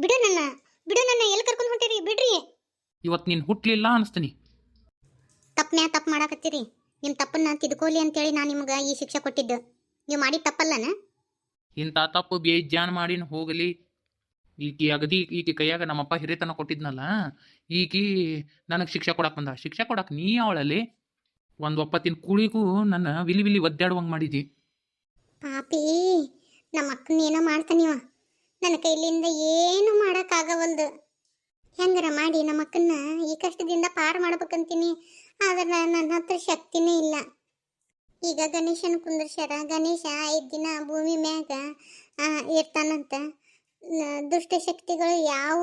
ಬಿಡು ನನ್ನ ಬಿಡು ನನ್ನ ಎಲ್ಲಿ ಕರ್ಕೊಂಡು ಹೊಂಟೀರಿ? ಬಿಡ್ರಿ. ಇವತ್ತು ನೀನು ಹುಟ್ಲಿಲ್ಲ ಅನಿಸ್ತೀನಿ. ತಪ್ಪನ್ಯಾ ತಪ್ಪು ಮಾಡಾಕತ್ತೀರಿ? ನಿಮ್ಮ ತಪ್ಪನ್ನ ತಿದ್ಕೋಲಿ ಅಂತೇಳಿ ನಾನು ನಿಮ್ಗೆ ಈ ಶಿಕ್ಷೆ ಕೊಟ್ಟಿದ್ದು. ನೀವು ಮಾಡಿದ ತಪ್ಪಲ್ಲನ? ಇಂಥ ತಪ್ಪು ಬೇಜಾನ್ ಮಾಡಿನ ಹೋಗಲಿ. ಈಕಿ ಅಗದಿ ಈಕಿ ಕೈಯಾಗ ನಮ್ಮಪ್ಪ ಹಿರಿತನ ಕೊಟ್ಟಿದ್ನಲ್ಲ ಈಕಿ ನನಗೆ ಶಿಕ್ಷೆ ಕೊಡಕ್ಕೆ ಬಂದ. ಶಿಕ್ಷೆ ಕೊಡಕ್ಕೆ ನೀ ಅವಳಲ್ಲಿ ಒಂದು ಒಪ್ಪತ್ತಿನ ಕುಳಿಗೂ ನನ್ನ ವಿಲಿ ವಿಲಿ ಒದ್ದಾಡುವಂಗೆ ಮಾಡಿದಿ. ಪಾಪಿ ನಮ್ಮ ಅಕ್ಕನ ಏನೋ ಮಾಡ್ತಾನಿವ ನನ್ನ ಕೈಲಿಂದ ಏನು ಮಾಡೋಕ್ಕಾಗವಲ್ದು? ಹೆಂಗಾರ ಮಾಡಿ ನಮ್ಮ ಅಕ್ಕನ್ನ ಈ ಕಷ್ಟದಿಂದ ಪಾರು ಮಾಡ್ಬೇಕಂತೀನಿ, ಆದ್ರೆ ನನ್ನ ಹತ್ರ ಶಕ್ತಿನೇ ಇಲ್ಲ. ಈಗ ಗಣೇಶನ ಕುಂದರ್ಸ್ಯಾರ. ಗಣೇಶ ಐದು ದಿನ ಭೂಮಿ ಮ್ಯಾಗ ಇರ್ತಾನಂತ. ದುಷ್ಟಶಕ್ತಿಗಳು ದುಷ್ಟ ಶಕ್ತಿಗಳು ಯಾವ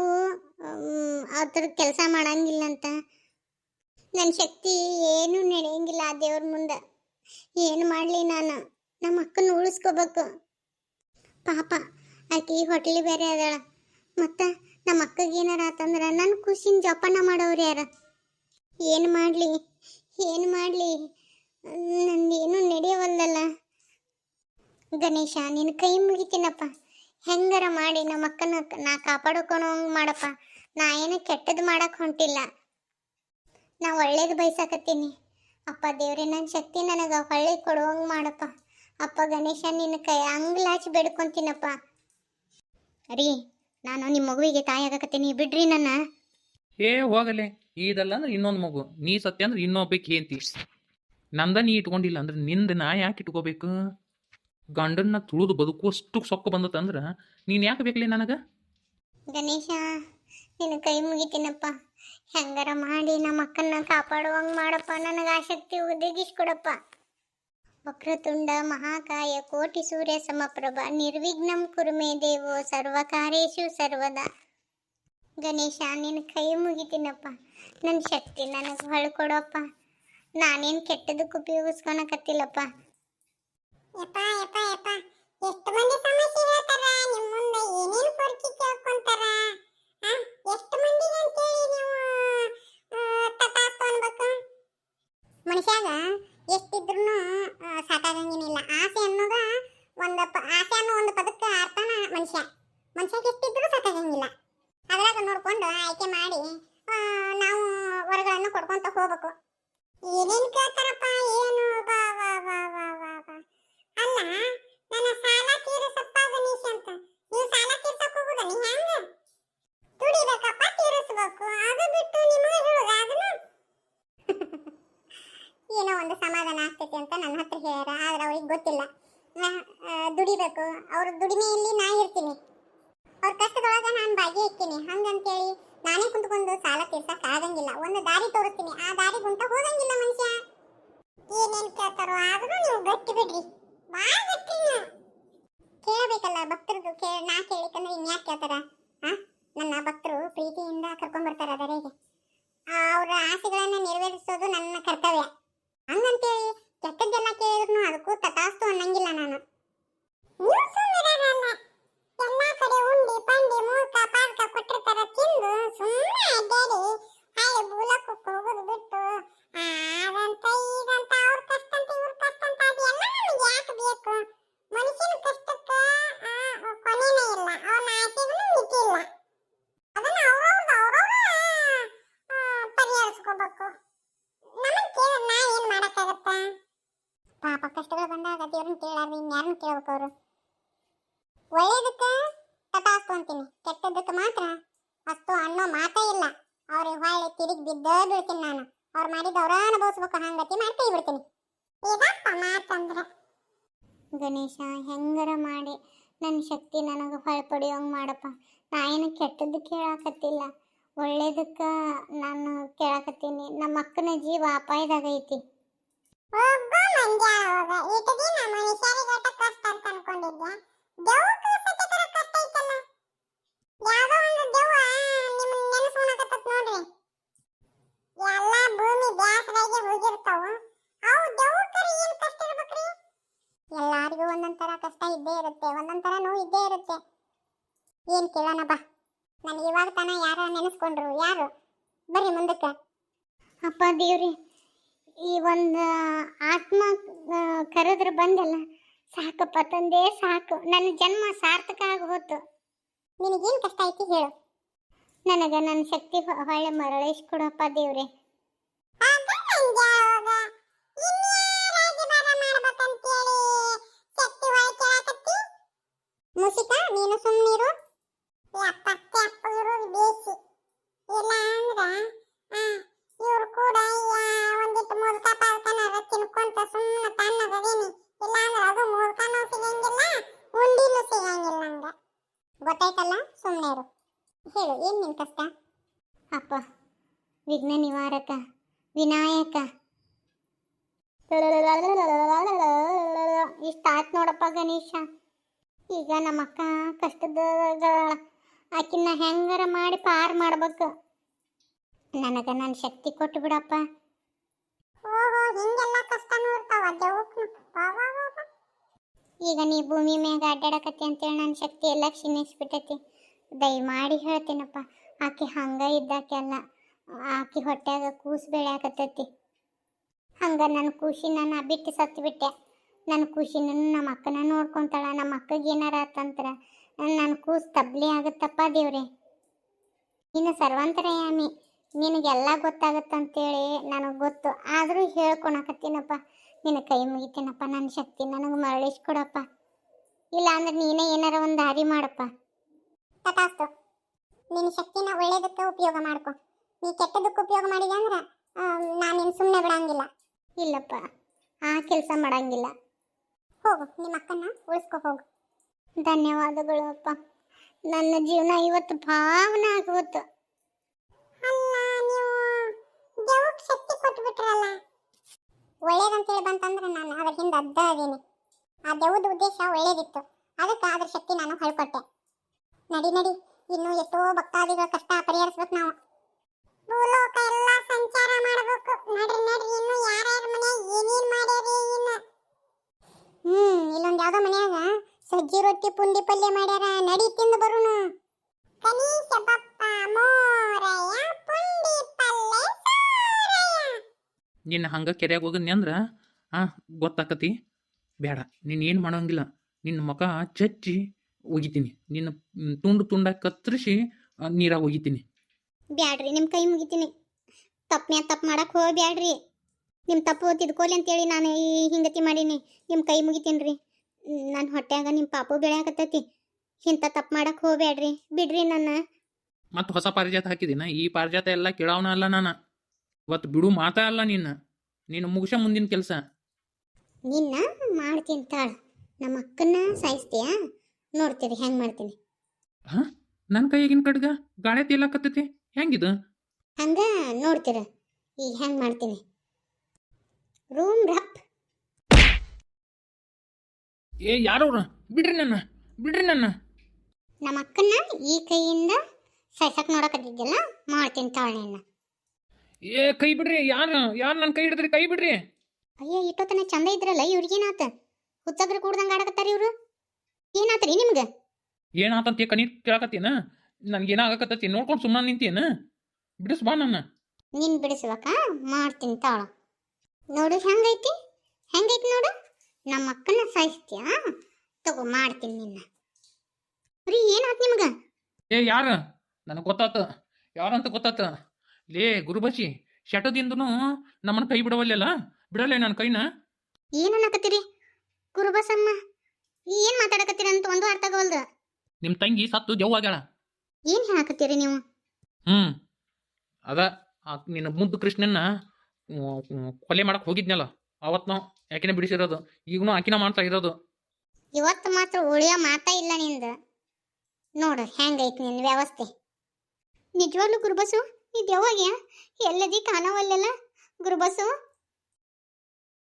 ಅದ್ರ ಕೆಲಸ ಮಾಡಂಗಿಲ್ಲಂತ. ನನ್ನ ಶಕ್ತಿ ಏನೂ ನಡೆಯಂಗಿಲ್ಲ ಆ ದೇವ್ರ ಮುಂದೆ. ಏನು ಮಾಡಲಿ ನಾನು? ನಮ್ಮ ಅಕ್ಕನ ಉಳಿಸ್ಕೋಬೇಕು. ಪಾಪ ಆಕಿ ಹೋಟ್ಲಿ ಬೇರೆ ಅದಾಳ. ಮತ್ತು ನಮ್ಮ ಅಕ್ಕಗೆ ಏನಾರ ಆತಂದ್ರೆ ನನ್ನ ಖುಷಿನ ಜೋಪಾನ ಮಾಡೋರು ಯಾರ? ಏನು ಮಾಡಲಿ? ಏನು ಮಾಡಲಿ? ನಂದೇನು ನಡೆಯವಲ್ದಲ್ಲ. ಗಣೇಶ ನಿನ್ನ ಕೈ ಮುಗಿತೀನಪ್ಪ. ಹೆಂಗಾರ ಮಾಡಿ ನಮ್ಮ ಅಕ್ಕನ ನಾ ಕಾಪಾಡ್ಕೊಳೋ ಮಾಡಪ್ಪ. ನಾ ಏನು ಕೆಟ್ಟದ್ದು ಮಾಡಕ್ಕೆ ಹೊಂಟಿಲ್ಲ. ನಾ ಒಳ್ಳೇದು ಬಯಸಾಕತ್ತೀನಿ. ಅಪ್ಪ ದೇವ್ರೆ ನನ್ನ ಶಕ್ತಿ ನನಗೆ ಹೊಳ್ಳಿ ಕೊಡುವಂಗೆ ಮಾಡಪ್ಪ. ಅಪ್ಪ ಗಣೇಶ ನಿನ್ನ ಕೈ ಅಂಗ್ಲಾಚಿ ಬೇಡ್ಕೊಂತೀನಪ್ಪ. ರೀ ನಾನು ನಿಮ್ಮ ಮಗುವಿಗೆ ತಾಯಿ ಆಗಕತ್ತೀನಿ ಬಿಡ್ರಿ ನನ್ನ. ಏ ಹೋಗಲೆ. ಇದಲ್ಲ ಅಂದ್ರೆ ಇನ್ನೊಂದು ಮಗು. ನೀ ಸತ್ಯ ಅಂದ್ರೆ ಇನ್ನೊಬ್ಬಕ್ಕೆ ಏಂತಿ ನಂದ ನೀ ಇಟ್ಕೊಂಡಿಲ್ಲ ಅಂದ್ರೆ ನಿಂದ ನಾ ಯಾಕೆ ಇಟ್ಕೋಬೇಕು? ಗಂಡನ್ನ ತುಳಿದು ಬದುಕುವಷ್ಟು ಸೊಕ್ಕ ಬಂದತ್ತಂದ್ರೆ ನೀನು ಯಾಕೆ ಬೇಕಲಿ ನನಗೆ? ಗಣೇಶ ನಿನ್ನ ಕೈ ಮುಗಿತೀನಪ್ಪ. ಹೆಂಗಾರ ಮಾಡಿ ನಮ್ಮ ಅಕ್ಕನ್ನ ಕಾಪಾಡುವಂಗೆ ಮಾಡಪ್ಪ. ನನಗೆ ಆಸಕ್ತಿ ಒದಗಿಸ್ಕೊಡಪ್ಪ. ವಕ್ರತುಂಡ ಮಹಾಕಾಯ ಕೋಟಿ ಸೂರ್ಯ ಸಮಪ್ರಭ ನಿರ್ವಿಘ್ನಂ ಕುರುಮೇ ದೇವೋ ಸರ್ವಕಾರ್ಯೇಶು ಸರ್ವದಾ ಗಣೇಶ ನಿನ್ನ ಕೈ ಮುಗಿತೀನಪ್ಪ ನನ್ನ ಶಕ್ತಿ ನನಗೆ ಹೊಳ್ಕೊಡಪ್ಪ ನಾನೇನು ಕೆಟ್ಟದಕ್ಕೆ ಉಪಯೋಗಿಸ್ಕೊಳಕತ್ತಿಲ್ಲಪ್ಪ ಯಪ್ಪ ಯಪ್ಪ ಯಪ್ಪ ಎಷ್ಟು ಮಂದಿ ಸಮಸ್ಯೆ ಹೇಳ್ತಾರ ನೋಡ್ಕೊಂಡು ಆಯ್ಕೆ ಮಾಡಿ. ನಾವು ವರಗಳನ್ನು ಕೊಡ್ಕೊಂತ ಹೋಗ್ಬೇಕು. ಏನೇನ್ ಕೇಳ್ತಾರಪ್ಪ, ಏನು? ಬಾ ಬಾ ಬಾ ಬಾ ಬಾ ಬಾ ಅಲ್ಲ, ನನ್ನ ಸಾಲ ತೀರಿಸಪ್ಪ ಗಣೇಶ ಅಂತ. ನೀವು ಸಾಲ ತೀರ್ಸಕ್ ಹೋಗುದ? ನೀ ಹೆಂಗ? ದುಡಿಬೇಕಪ್ಪ, ತೀರಿಸ್ಬೇಕು. ಅದು ಬಿಟ್ಟು ನಿಮಗೆ ಹೇಳುದ ಅದನ್ನ? ಏನೋ ಒಂದು ಸಮಾಧಾನ ಆಗ್ತೈತಿ ಅಂತ ನನ್ನ ಹತ್ರ ಹೇಳ್ಯಾರ, ಆದ್ರೆ ಅವ್ರಿಗೆ ಗೊತ್ತಿಲ್ಲ. ದುಡಿಬೇಕು. ಅವ್ರ ದುಡಿಮೆಯಲ್ಲಿ ನಾ ಇರ್ತೀನಿ. ಅವ್ರ ಕಷ್ಟದೊಳಗ ನಾನು ಭಾಗಿಯಾಗ್ತೀನಿ ಹಂಗಂತೇಳಿ ನಾನೇ ಕುಂತ್ಕೊಂಡು ಸಾಲ ತೀರ್ಸಕ್ ಆಗಂಗಿಲ್ಲ. ಒಂದು ದಾರಿ ತೋರಿಸ್ತೀನಿ. ಆ ದಾರಿ ಗುಂಟ ಹೋಗಂಗಿಲ್ಲ ಮನುಷ್ಯ ಏನೇನ್ ಕೇಳ್ತಾರೋ ಆದ್ರೂ ನೀವು ಗಟ್ಟಿ ಬಿಡ್ರಿ ಬಾಳ ಗಟ್ಟಿ ನೀವು. ಕೇಳಬೇಕಲ್ಲ ಭಕ್ತರದು ಕೇ ನಾ ಕೇಳಿಕಂದ್ರೆ ಇನ್ಯಾಕೆ ಕೇಳ್ತಾರ ಆ ನನ್ನ ಭಕ್ತರು ಪ್ರೀತಿಯಿಂದ ಕರ್ಕೊಂಡ್ ಬರ್ತಾರ ದರೆಗೆ ಅವ್ರ ಆಸೆಗಳನ್ನ ನೆರವೇರಿಸೋದು ನನ್ನ ಕರ್ತವ್ಯ ಹಂಗಂತೇಳಿ ಕೆಟ್ಟದ್ದೆಲ್ಲ ಕೇಳಿದ್ರು ಅದಕ್ಕೂ ತಟಾಸ್ತು ಅನ್ನಂಗಿಲ್ಲ ನಾನು ನೀವು ಸುಮ್ಮನಿರಲ್ಲ ಎಲ್ಲಾ ಕಡೆ ಉಂಡಿ ಪಂಡಿ ಮೂರ್ಖ ಪಾರ್ಕ ಕೊಟ್ಟಿರ್ತಾರ ತಿಂದು ಸುಮ್ಮನೆ ಅಡ್ಡಾಡಿ ಹಾಗೆ ಬೂಲಕ್ಕೆ ಹೋಗೋದು ಬಿಟ್ಟು ಆ, ಅದಂತ ಇದಂತ ಅವ್ರ ಕಷ್ಟ ಅಂತ ಇವ್ರ ಕಷ್ಟ ಅಂತ ಅದೆಲ್ಲ ನಮಗೆ ಯಾಕೆ ಬೇಕು ಮನುಷ್ಯನ ಕಷ್ಟಕ್ಕ ಆ, ಕೊನೆನೇ ಇಲ್ಲ ಅವನ ಆಸೆಗೂ ಮಿತಿ ಇಲ್ಲ ಅದನ್ನ ಅವ್ರವ್ರದ್ದು ಅವ್ರವ್ರ ಪರಿಹರಿಸ್ಕೋಬೇಕು ನಮ್ಮನ್ನ ಕೇಳ ನಾ ಏನ್ ಮಾಡಕ್ಕಾಗತ್ತ ಪಾಪ ಕಷ್ಟಗಳು ಬಂದಾಗ ದೇವ್ರನ್ನ ಕೇಳಾರ್ರಿ ಇನ್ಯಾರನ್ನ ಕೇಳ್ಬೇಕು ಅವರು ಒಳ್ಳೇದಕ್ಕ ತಟಾಸ್ತು ಅಂತೀನಿ ಕೆಟ್ಟದ್ದಕ್ಕೆ ಮಾತ್ರ. ಅಷ್ಟು ಅನ್ನೋ ಮಾತೇ ಇಲ್ಲ. ಅವ್ರಿಗೆ ಹೊಳ್ಳಿ ತಿರುಗಿ ಬಿದ್ದ ಬೀಳ್ತೀನಿ ನಾನು. ಅವ್ರು ಮಾಡಿದ ಅವ್ರ ಅನುಭವಿಸ್ಬೇಕು ಹಂಗತಿ ಮಾಡಿ ಕೈ ಬಿಡ್ತೀನಿ. ಇದಪ್ಪ ಮಾತಂದ್ರೆ. ಗಣೇಶ, ಹೆಂಗರ ಮಾಡಿ ನನ್ನ ಶಕ್ತಿ ನನಗೆ ಹೊಳ್ಪಡಿಯೋಂಗೆ ಮಾಡಪ್ಪ. ನಾ ಏನು ಕೆಟ್ಟದ್ದು ಕೇಳಾಕತ್ತಿಲ್ಲ ಒಳ್ಳೇದಕ್ಕೆ ನಾನು ಕೇಳಾಕತ್ತೀನಿ. ನಮ್ಮ ಅಕ್ಕನ ಜೀವ ಅಪಾಯದಾಗ ಐತಿ. ಒಬ್ಬ ಮಂಜ ಹೋಗ ಇಟ ದಿನ ಮನುಷ್ಯರಿಗೆ ಒಟ್ಟ ಕಷ್ಟ ಅಂತ ಅನ್ಕೊಂಡಿದ್ದೆ ದೆವ್ವಕ್ಕೂ ಸತ್ಯಕರ ಕಷ್ಟ ಐತಲ್ಲ. ಯಾವ್ದೋ ಒಂದು ದೆವ್ವ ನಿಮ್ಮನ್ನ ನೆನೆಸ್ಕೊಳಕತ್ತತ್ ನೋಡ್ರಿ. ಎಲ್ಲ ಭೂಮಿ ಕಷ್ಟ ಎಲ್ಲಾರಿಗೂ ಒಂದೊಂದ್ ತರ ಕಷ್ಟ ಇದ್ದೇ ಇರುತ್ತೆ ಒಂದೊಂದ್ ತರ ನೋವು ಇದ್ದೇ ಇರುತ್ತೆ. ಏನ್ ಕೇಳೋಣ ಬಾ. ನನಗೆ ಇವಾಗ ತನ ಯಾರ ನೆನೆಸ್ಕೊಂಡ್ರು? ಯಾರು? ಬರ್ರಿ ಮುಂದಕ್ಕೆ. ಅಪ್ಪ ದೇವ್ರಿ ಈ ಒಂದು ಆತ್ಮ ಕರೆದ್ರೆ ಬಂದಲ್ಲ, ಸಾಕಪ್ಪ ತಂದೆ, ಸಾಕು. ನನ್ನ ಜನ್ಮ ಸಾರ್ಥಕ ಆಗಿ ಹೋತು. ನಿನಗೇನು ಕಷ್ಟ ಐತಿ ಹೇಳು. ನನಗೆ ನನ್ನ ಶಕ್ತಿ ಹೊಳೆ ಹೊಳ್ಳೆ ಮರಳಿಸಿ ಕೊಡಪ್ಪ ದೇವ್ರೆ. ಮುಸಿಕ, ನೀನು ಸುಮ್ಮನಿರು ಅಪ್ಪಕ್ಕೆ ಅಪ್ಪ ಇರೋದು ಬೇಸಿ. ಇಲ್ಲ ಅಂದ್ರೆ ಇವ್ರು ಕೂಡ ಮುದುಕ ಪಾಲ್ಕನಾರ ತಿನ್ಕೊಂತ ಸುಮ್ಮನೆ ತನ್ನಗದೇನಿ ಇಲ್ಲ ಅಂದ್ರೆ ಅದು ಮುದುಕನೂ ಸಿಗಂಗಿಲ್ಲ, ಉಂಡಿನೂ ಸಿಗಂಗಿಲ್ಲ ಹಂಗ ಗೊತ್ತಾಯ್ತಲ್ಲ? ಸುಮ್ಮನೆ ಇರು. ಹೇಳು, ಏನ್ ನಿನ್ ಕಷ್ಟ? ಅಪ್ಪ, ವಿಘ್ನ ನಿವಾರಕ, ವಿನಾಯಕ. ಇಷ್ಟ ಆಯ್ತು ನೋಡಪ್ಪ ಗಣೇಶ ಈಗ ನಮ್ಮ ಅಕ್ಕ ಕಷ್ಟದ ಆಕಿನ್ನ ಹೆಂಗಾರ ಮಾಡಿ ಪಾರ್ ಮಾಡ್ಬೇಕು ನನಗೆ ನನ್ನ ಶಕ್ತಿ ಕೊಟ್ಟು ಬಿಡಪ್ಪ ಈಗ ನೀ ಭೂಮಿ ಮ್ಯಾಗ ಅಡ್ಡಾಡಕತ್ತಿ ಅಂತೇಳಿ ನನ್ನ ಶಕ್ತಿ ಎಲ್ಲ ಕ್ಷೀಣಿಸ್ಬಿಟ್ಟೈತಿ. ದಯಮಾಡಿ ಹೇಳ್ತೀನಪ್ಪ, ಆಕೆ ಹಂಗ ಇದ್ದಾಕೆಲ್ಲ, ಆಕೆ ಹೊಟ್ಯಾಗ ಕೂಸು ಬೆಳೆಯಾಕತ್ತೈತಿ. ಹಂಗ ನನ್ನ ಖುಷಿ ನನ್ನ ಬಿಟ್ಟು ಸತ್ತು ಬಿಟ್ಟೆ. ನನ್ನ ಖುಷಿನ ನಮ್ಮ ಅಕ್ಕನ ನೋಡ್ಕೊತಾಳ, ನಮ್ಮ ಅಕ್ಕಗೆ ಏನಾರ ಆತಂತ್ರ, ನನ್ನ ಕೂಸು ತಬ್ಲಿ ಆಗುತ್ತಪ್ಪ ದೇವ್ರೆ. ನೀನು ಸರ್ವಂತರಯಾಮಿ, ನಿನಗೆಲ್ಲ ಗೊತ್ತಾಗತ್ತಂತೇಳಿ ನನಗೆ ಗೊತ್ತು. ಆದರೂ ಹೇಳ್ಕೊಳಕತ್ತೀನಪ್ಪ ನಿನ್ನ ಕೈ ಮುಗಿತೇನಪ್ಪ ನನ್ನ ಶಕ್ತಿ ನನಗೆ ಮರಳಿಸ್ಕೊಡಪ್ಪ. ಇಲ್ಲ ಅಂದ್ರೆ ನೀನೇ ಏನಾರ ಒಂದು ದಾರಿ ಮಾಡಪ್ಪ. ತಥಾಸ್ತು ನಿನ್ನ ಶಕ್ತಿನ ಒಳ್ಳೇದಕ್ಕೆ ಉಪಯೋಗ ಮಾಡ್ಕೊ. ನೀ ಕೆಟ್ಟದಕ್ಕೆ ಉಪಯೋಗ ಮಾಡಿದೆ ಅಂದ್ರೆ ನಾನು ನಿನ್ನ ಸುಮ್ಮನೆ ಬಿಡಂಗಿಲ್ಲ. ಇಲ್ಲಪ್ಪ ಆ ಕೆಲಸ ಮಾಡಂಗಿಲ್ಲ. ಹೋಗು ನಿಮ್ಮ ಅಕ್ಕನ ಉಳಿಸ್ಕೊ ಹೋಗು. ಧನ್ಯವಾದಗಳು ಅಪ್ಪ ನನ್ನ ಜೀವನ ಇವತ್ತು ಭಾವನ ಆಗುವತ್ತು ಅಲ್ಲ ನೀವು ಶಕ್ತಿ ಕೊಟ್ಬಿಟ್ರಲ್ಲ. ಒಳ್ಳೇದಂತೇಳಿ ಬಂತಂದ್ರೆ ನಾನು ಅದ್ರ ಹಿಂದೆ ಅದ್ದ ಅದೀನಿ ಆ ದೇವದ ಉದ್ದೇಶ ಒಳ್ಳೇದಿತ್ತು. ಅದಕ್ಕೆ ಅದ್ರ ಶಕ್ತಿ ನಾನು ಹೊಳ್ಕೊಟ್ಟೆ. ನಡಿ ನಡಿ, ಇನ್ನು ಎಷ್ಟೋ ಭಕ್ತಾದಿಗಳ ನಿನ್ನ ಹಂಗೆ ಕೆರೆಯಾಗ ಹೋಗಿದ್ನಿ ಅಂದ್ರೆ ಹಾಂ ಗೊತ್ತಾಕತಿ. ಬೇಡ ನೀನು ಏನು ಮಾಡೋಂಗಿಲ್ಲ. ನಿನ್ನ ಮುಖ ಚಚ್ಚಿ ಒಗಿತೀನಿ. ನಿನ್ನ ತುಂಡು ತುಂಡ ಕತ್ತರಿಸಿ ನೀರಾಗಿ ಒಗಿತೀನಿ. ಬ್ಯಾಡ್ರಿ ನಿಮ್ಮ ಕೈ ಮುಗಿತೀನಿ. ತಪ್ಪನ್ಯಾ ತಪ್ಪು ಮಾಡಕ್ಕೆ ಹೋಗ್ಬ್ಯಾಡ್ರಿ. ನಿಮ್ಮ ತಪ್ಪು ತಿದ್ಕೋಲಿ ಅಂತೇಳಿ ನಾನು ಈ ಹಿಂಗತಿ ಮಾಡೀನಿ. ನಿಮ್ಮ ಕೈ ಮುಗಿತೀನಿ ರೀ ನನ್ನ ಹೊಟ್ಯಾಗ ನಿಮ್ಮ ಪಾಪು ಬೆಳೆಯಾಕತ್ತೈತಿ. ಇಂಥ ತಪ್ಪು ಮಾಡಕ್ಕೆ ಹೋಗ್ಬ್ಯಾಡ್ರಿ. ಬಿಡ್ರಿ ನನ್ನ. ಮತ್ತು ಹೊಸ ಪಾರಿಜಾತ ಹಾಕಿದಿನ? ಈ ಪಾರಿಜಾತ ಎಲ್ಲ ಕೇಳೋಣ ಅಲ್ಲ ನಾನು. ಇವತ್ತು ಬಿಡು ಮಾತಾ ಅಲ್ಲ ನಿನ್ನ ನೀನು ಮುಗಿಸ ಮುಂದಿನ ಕೆಲಸ. ನಿನ್ನ ಮಾಡ್ತೀನಿ ತಾಳ. ನಮ್ಮ ಅಕ್ಕನ ಸಾಯಿಸ್ತೀಯಾ? ನೋಡ್ತೀರಿ ಹೆಂಗ್ ಮಾಡ್ತೀನಿ. ಹಾಂ? ನನ್ನ ಕೈಯಾಗಿನ ಕಡ್ಗ? ಗಾಳಿ ತೇಲಾಕತ್ತೈತಿ. ಹೆಂಗಿದು? ಹಂಗ ನೋಡ್ತೀರ. ಈಗ ಹೆಂಗ್ ಮಾಡ್ತೀನಿ. ರೂಮ್ ರಪ್ ಏ ಯಾರವ್ರ? ಬಿಡ್ರಿ ನನ್ನ. ಬಿಡ್ರಿ ನನ್ನ. ನಮ್ಮ ಅಕ್ಕನ ಈ ಕೈಯಿಂದ ಸಾಯ್ಸಕ್ ನೋಡಕತ್ತಿದ್ದಲ್ಲ ಮಾಡ್ತೀನಿ ತಾಳೆ ನಿನ್ನ. ಏ ಕೈ ಬಿಡ್ರಿ ಯಾರು ಯಾರು ನನ್ನ ಕೈ ಹಿಡಿದ್ರಿ? ಕೈ ಬಿಡ್ರಿ. ಅಯ್ಯ ಇಟ್ಟೋತನ ಚಂದ ಇದ್ರಲ್ಲ ಇವ್ರಿಗೇನಾತ? ಹುಚ್ಚಗ್ರ ಕೂಡ್ದಂಗ ಆಡಕತ್ತಾರ ಇವ್ರು? ಏನಾತ್ರಿ ನಿಮ್ಗೆ? ಏನಾತಂತ ಕಣ್ಣೀರ್ ಕೇಳಕತ್ತೀನ? ನನಗೇನ ಆಗಕತ್ತೈತಿ ನೋಡ್ಕೊಂಡು ಸುಮ್ಮನೆ ನಿಂತೇನ? ಬಿಡಿಸ್ ಬಾ ನನ್ನ. ನಿನ್ ಬಿಡಿಸ್ಬೇಕ ಮಾಡ್ತೀನಿ ತಾಳ. ನೋಡು ಹೆಂಗೈತಿ? ಹೆಂಗೈತಿ ನೋಡು? ನಮ್ಮ ಅಕ್ಕನ ಸಾಯಿಸ್ತೀಯಾ? ತಗೋ ಮಾಡ್ತೀನಿ ನಿನ್ನ. ರೀ ಏನಾತ್ ನಿಮ್ಗ? ಏ ಯಾರ? ನನಗೆ ಗೊತ್ತಾತ. ಯಾರಂತ ಗೊತ್ತಾತ? ಲೇ ಗುರುಬಸಿ ಶಟದಿಂದನು ನಮ್ಮನ್ನ ಕೈ ಬಿಡವಲ್ಲ ಬಿಡಲ್ಲ ನನ್ನ ಕೈನ? ಏನು ಅನ್ನಕತ್ತೀರಿ ಗುರುಬಸಮ್ಮ ಏನ್ ಮಾತಾಡಕತ್ತೀರಿ ಅಂತ ಒಂದು ಅರ್ಥ ಆಗವಲ್ದು. ನಿಮ್ಮ ತಂಗಿ ಸತ್ತು ಜವ್ವಾಗ್ಯಾಳ ಏನ್ ಹೇಳಕತ್ತೀರಿ ನೀವು? ಹ್ಮ್ ಅದ ನಿನ್ನ ಮುದ್ದು ಕೃಷ್ಣನ್ನ ಕೊಲೆ ಮಾಡಕ್ ಹೋಗಿದ್ನಲ್ಲ ಅವತ್ ನಾವು ಯಾಕಿನ ಬಿಡಿಸಿರೋದು? ಈಗನು ಆಕಿನ ಮಾಡ್ತಾ ಇರೋದು. ಇವತ್ತು ಮಾತ್ರ ಉಳಿಯೋ ಮಾತಾ ಇಲ್ಲ ನಿಂದ. ನೋಡು ಹೆಂಗೈತಿ ನಿನ್ ವ್ಯವಸ್ಥೆ. ನಿಜವಾಗ್ಲೂ ಗುರುಬಸು? ಇದು ಯಾವಾಗ ಎಲ್ಲದಿ ಕಾಣವಲ್ಲೆಲ್ಲ? ಗುರುಬಸು